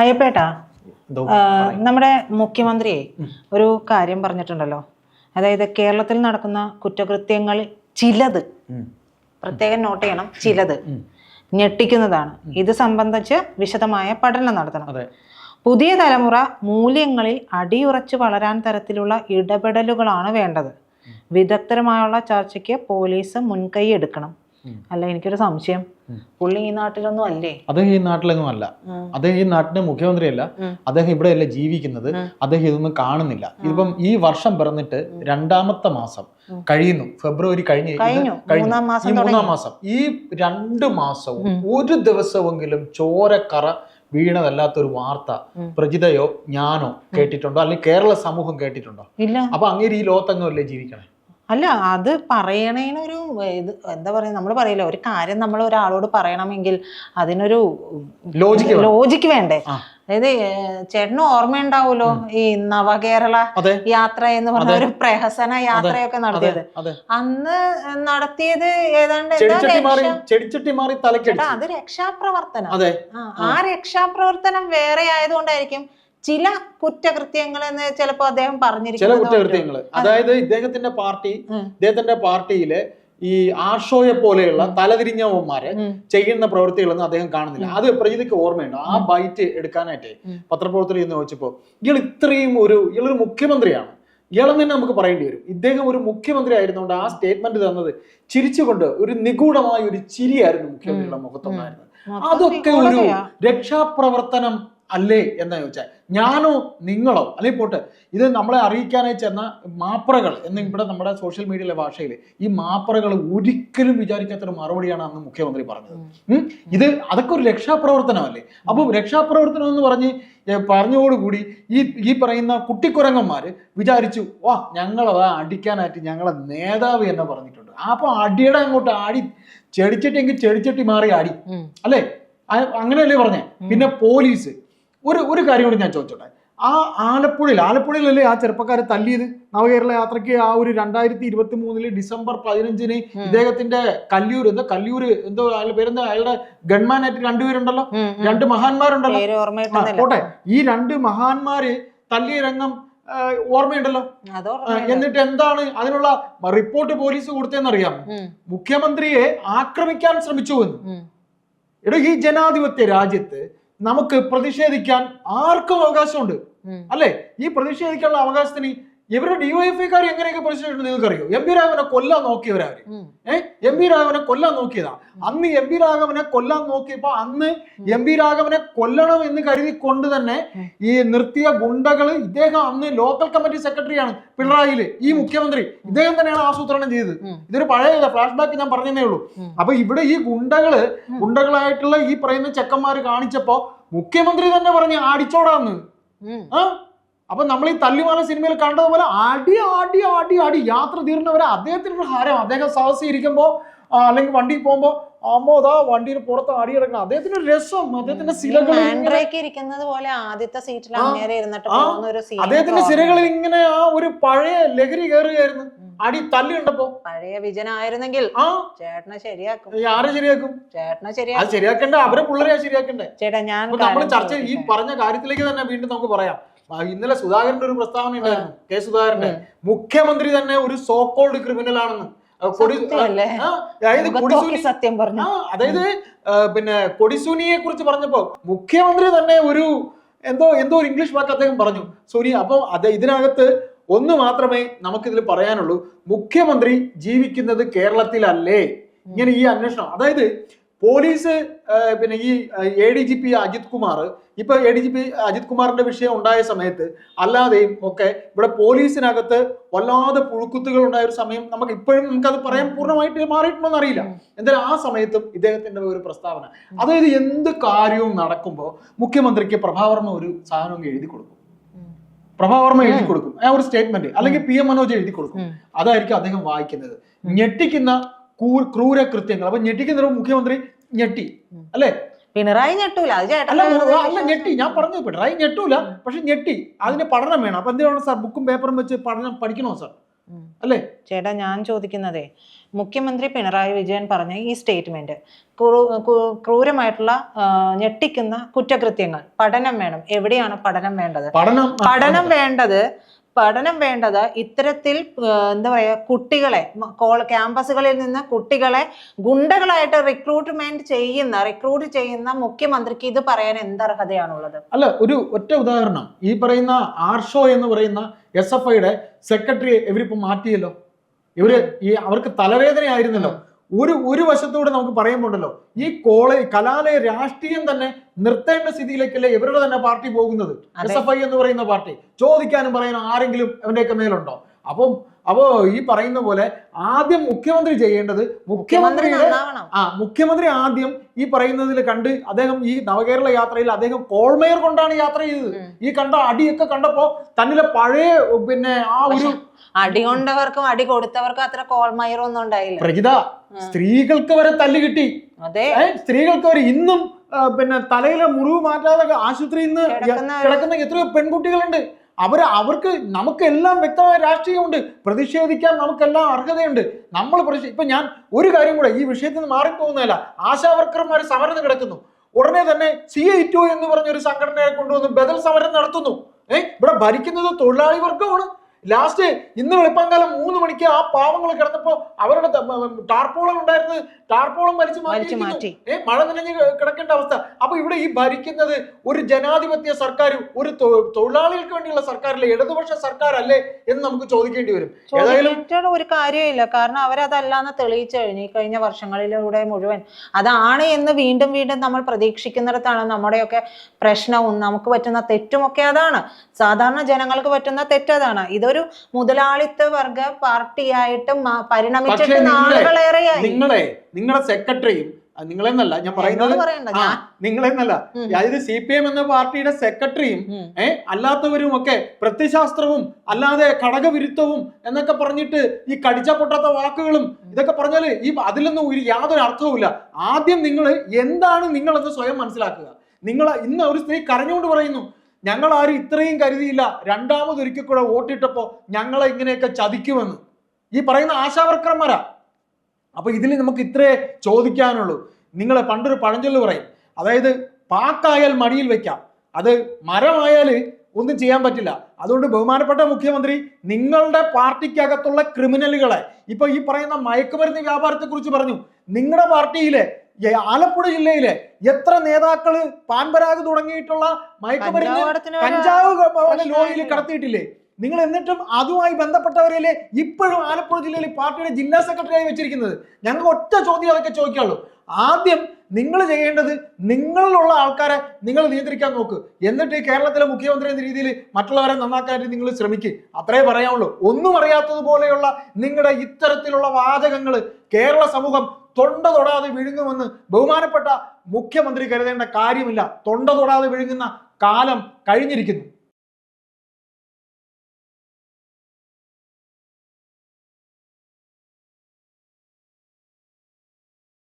അയ്യപ്പേട്ടാ നമ്മുടെ മുഖ്യമന്ത്രിയെ ഒരു കാര്യം പറഞ്ഞിട്ടുണ്ടല്ലോ. അതായത് കേരളത്തിൽ നടക്കുന്ന കുറ്റകൃത്യങ്ങൾ ചിലത് പ്രത്യേകം നോട്ട് ചെയ്യണം ചിലത് ഞെട്ടിക്കുന്നതാണ്. ഇത് സംബന്ധിച്ച് വിശദമായ പഠനം നടത്തണം. പുതിയ തലമുറ മൂല്യങ്ങളിൽ അടിയുറച്ച് വളരാൻ തരത്തിലുള്ള ഇടപെടലുകളാണ് വേണ്ടത്. വിദഗ്ധരമായുള്ള ചർച്ചയ്ക്ക് പോലീസ് മുൻകൈ എടുക്കണം. അല്ല എനിക്കൊരു സംശയം. പുള്ളി ഈ നാട്ടിലൊന്നും അല്ലേ? അദ്ദേഹം ഈ നാട്ടിലൊന്നും അല്ല. അദ്ദേഹം ഈ നാട്ടിന്റെ മുഖ്യമന്ത്രിയല്ല. അദ്ദേഹം ഇവിടെയല്ല ജീവിക്കുന്നത്? അദ്ദേഹം ഇതൊന്നും കാണുന്നില്ല. ഇതിപ്പം ഈ വർഷം പിറന്നിട്ട് രണ്ടാമത്തെ മാസം. കഴിയുന്നു. ഫെബ്രുവരി കഴിഞ്ഞ് കഴിഞ്ഞു. മൂന്നാം മാസം ഈ മൂന്നാം മാസം. ഈ രണ്ട് മാസവും. ഒരു ദിവസമെങ്കിലും ചോരക്കറ വീണതല്ലാത്തൊരു വാർത്ത പ്രജിതയോ ഞാനോ കേട്ടിട്ടുണ്ടോ? അല്ലെങ്കിൽ കേരള സമൂഹം കേട്ടിട്ടുണ്ടോ? അപ്പൊ അങ്ങേര് ഈ ലോകത്തങ്ങല്ലേ ജീവിക്കണേ? അല്ല അത് പറയണേനൊരു ഇത് എന്താ പറയുക നമ്മൾ പറയില്ല ഒരു കാര്യം നമ്മൾ ഒരാളോട് പറയണമെങ്കിൽ അതിനൊരു ലോജിക്ക് വേണം. ലോജിക്ക് വേണ്ടേ? അതായത് ചേട്ടന് ഓർമ്മയുണ്ടാവുമല്ലോ ഈ നവകേരള അതെ. യാത്ര എന്ന് പറഞ്ഞ ഒരു പ്രഹസന യാത്രയൊക്കെ അതെ. നടത്തിയത്. അതെ. അന്ന് നടത്തിയത് ഏതാണ്ട് എന്താ ചെടിച്ചട്ടി മാറി രക്ഷ- ചെടിച്ചട്ടി മാറി ചേട്ടാ തലക്കടിച്ചു അത് രക്ഷാപ്രവർത്തനം. അതെ. ആ, ആ. രക്ഷാപ്രവർത്തനം വേറെ ആയതുകൊണ്ടായിരിക്കും ചില കുറ്റകൃത്യങ്ങൾ എന്ന് ചിലപ്പോ അദ്ദേഹം പറഞ്ഞിരിക്കും ചില കുറ്റകൃത്യങ്ങൾ അതായത് ഇദ്ദേഹത്തിന്റെ പാർട്ടി. ഇദ്ദേഹത്തിന്റെ പാർട്ടിയിലെ ഈ ആഷോയെ പോലെയുള്ള തലതിരിഞ്ഞവന്മാരെ ചെയ്യുന്ന പ്രവൃത്തികളൊന്നും അദ്ദേഹം കാണുന്നില്ല. അത് പ്രജിതയ്ക്ക് ഓർമ്മയുണ്ടോ? ആ ബൈറ്റ് എടുക്കാനായിട്ട്. പത്രപ്രവർത്തകർ എന്ന് ചോദിച്ചപ്പോ ഇയാൾ ഇത്രയും ഒരു ഇയാളൊരു മുഖ്യമന്ത്രിയാണ്. ഇയാളെന്ന് തന്നെ നമുക്ക് പറയേണ്ടി വരും. ഇദ്ദേഹം ഒരു മുഖ്യമന്ത്രി ആയിരുന്നുകൊണ്ട് ആ സ്റ്റേറ്റ്മെന്റ് തന്നത് ചിരിച്ചുകൊണ്ട് ഒരു നിഗൂഢമായ ഒരു ചിരിയായിരുന്നു മുഖ്യമന്ത്രിയുടെ മുഖത്തുണ്ടായിരുന്നത്. അതൊക്കെ ഒരു രക്ഷാപ്രവർത്തനം അല്ലേ എന്ന് ചോദിച്ചാൽ ഞാനോ നിങ്ങളോ അല്ലെങ്കിൽ പോട്ടെ ഇത് നമ്മളെ അറിയിക്കാനായി ചെന്ന മാപ്പറകൾ എന്ന് ഇവിടെ നമ്മുടെ സോഷ്യൽ മീഡിയയിലെ ഭാഷയിൽ ഈ മാപ്പറകൾ ഒരിക്കലും വിചാരിക്കാത്തൊരു മറുപടിയാണ് അന്ന് മുഖ്യമന്ത്രി പറഞ്ഞത്. ഇത് അതൊക്കെ ഒരു രക്ഷാപ്രവർത്തനമല്ലേ? അപ്പം രക്ഷാപ്രവർത്തനം എന്ന് പറഞ്ഞ് പറഞ്ഞോടുകൂടി പറഞ്ഞതോടുകൂടി ഈ ഈ പറയുന്ന കുട്ടിക്കുരങ്ങന്മാര് വിചാരിച്ചു വാ ഞങ്ങളതാ അടിക്കാനായിട്ട് ഞങ്ങളെ നേതാവ് എന്ന് പറഞ്ഞിട്ടുണ്ട്. അപ്പൊ അടിയുടെ അങ്ങോട്ട് ആടി ചെടിച്ചട്ടിയെങ്കിൽ ചെടിച്ചട്ടി മാറി ആടി. അല്ലേ? അങ്ങനെയല്ലേ പറഞ്ഞേ? പിന്നെ പോലീസ്. ഒരു ഒരു കാര്യം കൂടി ഞാൻ ചോദിച്ചോട്ടെ? ആ ആലപ്പുഴയിൽ ആലപ്പുഴയിലല്ലേ ആ ചെറുപ്പക്കാരെ തല്ലിയത്? നവകേരള യാത്രയ്ക്ക് ആ ഒരു രണ്ടായിരത്തി ഇരുപത്തി മൂന്നിൽ ഡിസംബർ പതിനഞ്ചിന്. ഇദ്ദേഹത്തിന്റെ കല്ലിയൂർ എന്താ കല്ലൂര് എന്തോ അയാളുടെ പേരെന്താ? അയാളുടെ ഗൺമാനായിട്ട് രണ്ടുപേരുണ്ടല്ലോ. രണ്ട് മഹാന്മാരുണ്ടല്ലോ? പോട്ടെ. ഈ രണ്ട് മഹാന്മാര് തല്ലിയ രംഗം ഓർമ്മയുണ്ടല്ലോ? എന്നിട്ട് എന്താണ് അതിനുള്ള റിപ്പോർട്ട് പോലീസ് കൊടുത്തതെന്നറിയാം മുഖ്യമന്ത്രിയെ ആക്രമിക്കാൻ ശ്രമിച്ചു എന്ന് എടോ ഈ ജനാധിപത്യ രാജ്യത്ത് നമുക്ക് പ്രതിഷേധിക്കാൻ ആർക്കും അവകാശമുണ്ട്. അല്ലെ? ഈ പ്രതിഷേധിക്കാനുള്ള അവകാശത്തിന് ഇവരുടെ ഡിവൈഎഫ്ഐക്കാർ എങ്ങനെയൊക്കെ പ്രതിഷേധിച്ചു നിങ്ങൾക്ക് അറിയോ എം പി രാഘവനെ കൊല്ലാൻ നോക്കിയവരവര്. ഏഹ് എം പി രാഘവനെ കൊല്ലാൻ നോക്കിയതാ. അന്ന് എം പി രാഘവനെ കൊല്ലാൻ നോക്കിയപ്പോ അന്ന് എം പി രാഘവനെ കൊല്ലണം എന്ന് കരുതി കൊണ്ട് തന്നെ ഈ നിർത്തിയ ഗുണ്ടകൾ ഇദ്ദേഹം അന്ന് ലോക്കൽ കമ്മിറ്റി സെക്രട്ടറിയാണ് പിണറായിയിൽ ഈ മുഖ്യമന്ത്രി. ഇദ്ദേഹം തന്നെയാണ് ആസൂത്രണം ചെയ്തത്. ഇതൊരു പഴയ ഫ്ലാഷ് ബാക്ക് ഞാൻ പറഞ്ഞതേ ഉള്ളൂ. അപ്പൊ ഇവിടെ ഈ ഗുണ്ടകൾ ഗുണ്ടകളായിട്ടുള്ള ഈ പറയുന്ന ചെക്കന്മാര് കാണിച്ചപ്പോ മുഖ്യമന്ത്രി തന്നെ പറഞ്ഞു അടിച്ചോടാന്ന്. ആ? അപ്പൊ നമ്മൾ ഈ തല്ലിമാല സിനിമയിൽ കണ്ടതുപോലെ അടി അടി അടി അടി യാത്ര തീർന്നവരെ അദ്ദേഹത്തിനൊരു ഹാരം അദ്ദേഹം സാഹസി ഇരിക്കുമ്പോൾ അല്ലെങ്കിൽ വണ്ടി പോകുമ്പോ അമ്മോ അതാ വണ്ടിയിൽ പുറത്ത് അടി കിടക്കണം. അദ്ദേഹത്തിന് ഒരു രസം അദ്ദേഹത്തിന്റെ ഇരിക്കുന്നത് പോലെ ആദ്യത്തെ സീറ്റിൽ ഇരുന്നിട്ട് ഒരു scene അദ്ദേഹത്തിന്റെ സിരകളിൽ ഇങ്ങനെ ആ ഒരു പഴയ ലഹരി കയറുകയായിരുന്നു. അടി തല്ലി കണ്ടപ്പോ. പഴയ വിജനായിരുന്നെങ്കിൽ ആ. ചേട്ടനെ ശരിയാക്കും. ഈ ആരെ ശരിയാക്കും? ചേട്ടനെ അത് ശരിയാക്കും. ശരിയാക്കണ്ട? അവരെ പിള്ളേരെ ശരിയാക്കണ്ടേ? ചേട്ടാ ഞാൻ നമ്മൾ ചർച്ച ഈ പറഞ്ഞ കാര്യത്തിലേക്ക് തന്നെ വീണ്ടും നമുക്ക് പറയാം. ഇന്നലെ സുധാകരന്റെ ഒരു പ്രസ്താവന ഉണ്ടായിരുന്നു കെ സുധാകരന്റെ മുഖ്യമന്ത്രി തന്നെ ഒരു സോക്കോൾഡ് ക്രിമിനൽ ആണെന്ന്. അതായത് സത്യം പറഞ്ഞു. അതായത് പിന്നെ കൊടിസുനിയെ കുറിച്ച് പറഞ്ഞപ്പോ മുഖ്യമന്ത്രി തന്നെ ഒരു എന്തോ എന്തോ ഒരു ഇംഗ്ലീഷ് വാക്ക് അദ്ദേഹം പറഞ്ഞു. സുനി അപ്പൊ അത് ഇതിനകത്ത് ഒന്ന് മാത്രമേ നമുക്കിതിൽ പറയാനുള്ളൂ. മുഖ്യമന്ത്രി ജീവിക്കുന്നത് കേരളത്തിലല്ലേ? ഇങ്ങനെ ഈ അന്വേഷണം. അതായത് പോലീസ് പിന്നെ ഈ A D G P Ajith Kumar ഇപ്പൊ A D G P Ajith കുമാറിന്റെ വിഷയം ഉണ്ടായ സമയത്ത് അല്ലാതെയും ഒക്കെ ഇവിടെ പോലീസിനകത്ത് വല്ലാതെ പുഴുക്കുത്തുകൾ ഉണ്ടായ ഒരു സമയം നമുക്ക് ഇപ്പോഴും നമുക്കത് പറയാൻ പൂർണമായിട്ട് മാറിയിട്ടുണ്ടോ അറിയില്ല എന്തായാലും ആ സമയത്തും ഇദ്ദേഹത്തിന്റെ ഒരു പ്രസ്താവന. അതായത് എന്ത് കാര്യവും നടക്കുമ്പോൾ മുഖ്യമന്ത്രിക്ക് പ്രഭാവർമ്മ ഒരു സാധനം എഴുതി കൊടുക്കും. പ്രഭാവർമ്മ എഴുതി കൊടുക്കും. ആ ഒരു സ്റ്റേറ്റ്മെന്റ്. അല്ലെങ്കിൽ പി എം മനോജ് എഴുതി കൊടുക്കും. അതായിരിക്കും അദ്ദേഹം വായിക്കുന്നത്. ഞെട്ടിക്കുന്ന ക്രൂര കൃത്യങ്ങൾ. അപ്പൊ ഞെട്ടിക്കുന്ന മുഖ്യമന്ത്രി ഞെട്ടി. അല്ലെ? പിണറായി ഞെട്ടൂല. അല്ല ഞെട്ടി. ഞാൻ പറഞ്ഞു പിണറായി ഞെട്ടൂല പക്ഷെ ഞെട്ടി. അതിന് പഠനം വേണം. അപ്പൊ എന്തിനാണ് സാർ ബുക്കും പേപ്പറും വെച്ച് പഠനം പഠിക്കണോ സാർ? അല്ലേ? ചേട്ടാ ഞാൻ ചോദിക്കുന്നതേ മുഖ്യമന്ത്രി പിണറായി വിജയൻ പറഞ്ഞ ഈ സ്റ്റേറ്റ്മെന്റ് ക്രൂരമായിട്ടുള്ള ഞെട്ടിക്കുന്ന കുറ്റകൃത്യങ്ങൾ പഠനം വേണം. എവിടെയാണ് പഠനം വേണ്ടത്? പഠനം പഠനം വേണ്ടത് പഠനം വേണ്ടത് ഇത്തരത്തിൽ എന്താ പറയുക കുട്ടികളെ ക്യാമ്പസുകളിൽ നിന്ന് കുട്ടികളെ ഗുണ്ടകളായിട്ട് റിക്രൂട്ട്മെന്റ് ചെയ്യുന്ന റിക്രൂട്ട് ചെയ്യുന്ന മുഖ്യമന്ത്രിക്ക് ഇത് പറയാൻ എന്തർഹതയാണുള്ളത്? അല്ല ഒരു ഒറ്റ ഉദാഹരണം. ഈ പറയുന്ന ആർഷോ എന്ന് പറയുന്ന എസ് എഫ് ഐയുടെ സെക്രട്ടറി ഇവരിപ്പോ മാറ്റിയല്ലോ? ഇവർ ഈ അവർക്ക് തലവേദനയായിരുന്നല്ലോ. ഒരു ഒരു വശത്തൂടെ നമുക്ക് പറയുമ്പോണ്ടല്ലോ ഈ കോളേജ് കലാലയ രാഷ്ട്രീയം തന്നെ നിർത്തേണ്ട സ്ഥിതിയിലേക്കല്ലേ ഇവരുടെ തന്നെ പാർട്ടി പോകുന്നത്. എസ് എഫ് ഐ എന്ന് പറയുന്ന പാർട്ടി. ചോദിക്കാനും പറയാനും ആരെങ്കിലും അവന്റെയൊക്കെ മേലുണ്ടോ? അപ്പം അപ്പോ ഈ പറയുന്ന പോലെ ആദ്യം മുഖ്യമന്ത്രി ചെയ്യേണ്ടത് മുഖ്യമന്ത്രി മുഖ്യമന്ത്രിയുടെ ആ മുഖ്യമന്ത്രി ആദ്യം ഈ പറയുന്നതിൽ കണ്ട് അദ്ദേഹം ഈ നവകേരള യാത്രയിൽ അദ്ദേഹം കോൾമേയർ കൊണ്ടാണ് യാത്ര ചെയ്തത്. ഈ കണ്ട അടിയൊക്കെ കണ്ടപ്പോ തന്നിലെ പഴയ പിന്നെ ആ ഒരു അടി കൊണ്ടവർക്കും അടി കൊടുത്തവർക്കും അത്ര കോൾമയറൊന്നും ഉണ്ടായില്ല. പ്രജിത സ്ത്രീകൾക്ക് വരെ തല്ല് കിട്ടി. അതെ. സ്ത്രീകൾക്ക് വരെ ഇന്നും പിന്നെ തലയിലെ മുറിവ് മാറ്റാതെ ആശുപത്രിയിൽ നിന്ന് കിടക്കുന്ന എത്രയോ പെൺകുട്ടികളുണ്ട്. അവർ അവർക്ക് നമുക്കെല്ലാം വ്യക്തമായ രാഷ്ട്രീയമുണ്ട്. പ്രതിഷേധിക്കാൻ നമുക്കെല്ലാം അർഹതയുണ്ട്. നമ്മൾ പ്രതിഷേ ഇപ്പം ഞാൻ ഒരു കാര്യം കൂടെ ഈ വിഷയത്തിൽ നിന്ന് മാറിപ്പോകുന്നതല്ല. ആശാവർക്കർമാർ സമരം കിടക്കുന്നു. ഉടനെ തന്നെ സി ഐ ടു എന്ന് പറഞ്ഞൊരു സംഘടനയെ കൊണ്ടുവന്ന് ബദൽ സമരം നടത്തുന്നു. ഏഹ് ഇവിടെ ഭരിക്കുന്നത് തൊഴിലാളി വർഗമാണ് ലാസ്റ്റ് ഇന്ന് വെളുപ്പാങ്കാലം മൂന്ന് മണിക്ക് ആ പാവങ്ങൾ കിടന്നപ്പോ അവരുടെ ടാർപ്പോളം ടാർപോളം ഉണ്ടായിരുന്നത് ടാർപോളം വലിച്ചു മാറ്റി മാറ്റി. ഏ മഴ നനഞ്ഞ് കിടക്കേണ്ട അവസ്ഥ. അപ്പൊ ഇവിടെ ഈ ഭരിക്കുന്നത് ഒരു ജനാധിപത്യ സർക്കാർ ഒരു തൊഴിലാളികൾക്ക് വേണ്ടിയുള്ള സർക്കാരല്ലേ? ഇടതുപക്ഷ സർക്കാരല്ലേ എന്ന് നമുക്ക് ചോദിക്കേണ്ടി വരും. ഏതായാലും ഒരു കാര്യമില്ല. കാരണം അവരതല്ലാന്ന് തെളിയിച്ചു കഴിഞ്ഞു ഈ കഴിഞ്ഞ വർഷങ്ങളിലൂടെ മുഴുവൻ അതാണ് എന്ന് വീണ്ടും വീണ്ടും നമ്മൾ പ്രതീക്ഷിക്കുന്നിടത്താണ് നമ്മുടെയൊക്കെ പ്രശ്നവും നമുക്ക് പറ്റുന്ന തെറ്റുമൊക്കെ അതാണ്. സാധാരണ ജനങ്ങൾക്ക് പറ്റുന്ന തെറ്റതാണ്. ഇതൊരു മുതലാളിത്ത വർഗ പാർട്ടിയായിട്ട് പരിണമിച്ചിട്ട് നിങ്ങളെ- നിങ്ങളുടെ സെക്രട്ടറിയും നിങ്ങളെന്നല്ല ഞാൻ പറയുന്നത് നിങ്ങളെന്നല്ല അതായത് സി പി എം എന്ന പാർട്ടിയുടെ സെക്രട്ടറിയും ഏഹ് അല്ലാത്തവരും ഒക്കെ പ്രത്യശാസ്ത്രവും അല്ലാതെ ഘടകവിരുദ്ധവും എന്നൊക്കെ പറഞ്ഞിട്ട് ഈ കടിച്ച പൊട്ടാത്ത വാക്കുകളും ഇതൊക്കെ പറഞ്ഞാൽ ഈ അതിലൊന്നും ഒരു യാതൊരു അർത്ഥവുമില്ല ആദ്യം നിങ്ങൾ എന്താണ് നിങ്ങളെന്ന് സ്വയം മനസ്സിലാക്കുക. നിങ്ങൾ ഇന്ന് ഒരു സ്ത്രീ കരഞ്ഞുകൊണ്ട് പറയുന്നു ഞങ്ങൾ ആരും ഇത്രയും കരുതിയില്ല. രണ്ടാമതൊരിക്കൽ കൂടെ വോട്ടിട്ടപ്പോ ഞങ്ങളെ ഇങ്ങനെയൊക്കെ ചതിക്കുമെന്ന്. ഈ പറയുന്ന ആശാവർക്കർമാരാ. അപ്പൊ ഇതിൽ നമുക്ക് ഇത്രേ ചോദിക്കാനുള്ളൂ. നിങ്ങളെ പണ്ടൊരു പഴഞ്ചൊല്ല് പറയും. അതായത് പാക്കായാൽ മടിയിൽ വെക്കാം. അത് മരമായാൽ ഒന്നും ചെയ്യാൻ പറ്റില്ല. അതുകൊണ്ട് ബഹുമാനപ്പെട്ട മുഖ്യമന്ത്രി നിങ്ങളുടെ പാർട്ടിക്കകത്തുള്ള ക്രിമിനലുകളെ ഇപ്പൊ ഈ പറയുന്ന മയക്കുമരുന്ന് വ്യാപാരത്തെ കുറിച്ച് പറഞ്ഞു. നിങ്ങളുടെ പാർട്ടിയിലെ ആലപ്പുഴ ജില്ലയിലെ എത്ര നേതാക്കൾ പാൻപരാഗ് തുടങ്ങിയിട്ടുള്ള മയക്കുമരുന്ന് കഞ്ചാവ് ലോറിയിൽ കടത്തിയിട്ടില്ലേ? നിങ്ങൾ എന്നിട്ടും അതുമായി ബന്ധപ്പെട്ടവരല്ലേ ഇപ്പോഴും ആലപ്പുഴ ജില്ലയിൽ പാർട്ടിയുടെ ജില്ലാ സെക്രട്ടറി ആയി വെച്ചിരിക്കുന്നത്? ഞങ്ങൾക്ക് ഒറ്റ ചോദ്യം അതൊക്കെ ചോദിക്കാവുള്ളൂ ആദ്യം നിങ്ങൾ ചെയ്യേണ്ടത് നിങ്ങളിലുള്ള ആൾക്കാരെ നിങ്ങൾ നിയന്ത്രിക്കാൻ നോക്ക്. എന്നിട്ട് ഈ കേരളത്തിലെ മുഖ്യമന്ത്രി എന്ന രീതിയിൽ മറ്റുള്ളവരെ നന്നാക്കാനായിട്ട് നിങ്ങൾ ശ്രമിക്കുക അത്രേ പറയാനുള്ളൂ. ഒന്നും അറിയാത്തതുപോലെയുള്ള നിങ്ങളുടെ ഇത്തരത്തിലുള്ള വാചകങ്ങൾ കേരള സമൂഹം തൊണ്ട തൊടാതെ വിഴുങ്ങുമെന്ന് ബഹുമാനപ്പെട്ട മുഖ്യമന്ത്രി കരുതേണ്ട കാര്യമില്ല. തൊണ്ട തൊടാതെ വിഴുങ്ങുന്ന കാലം കഴിഞ്ഞിരിക്കുന്നു.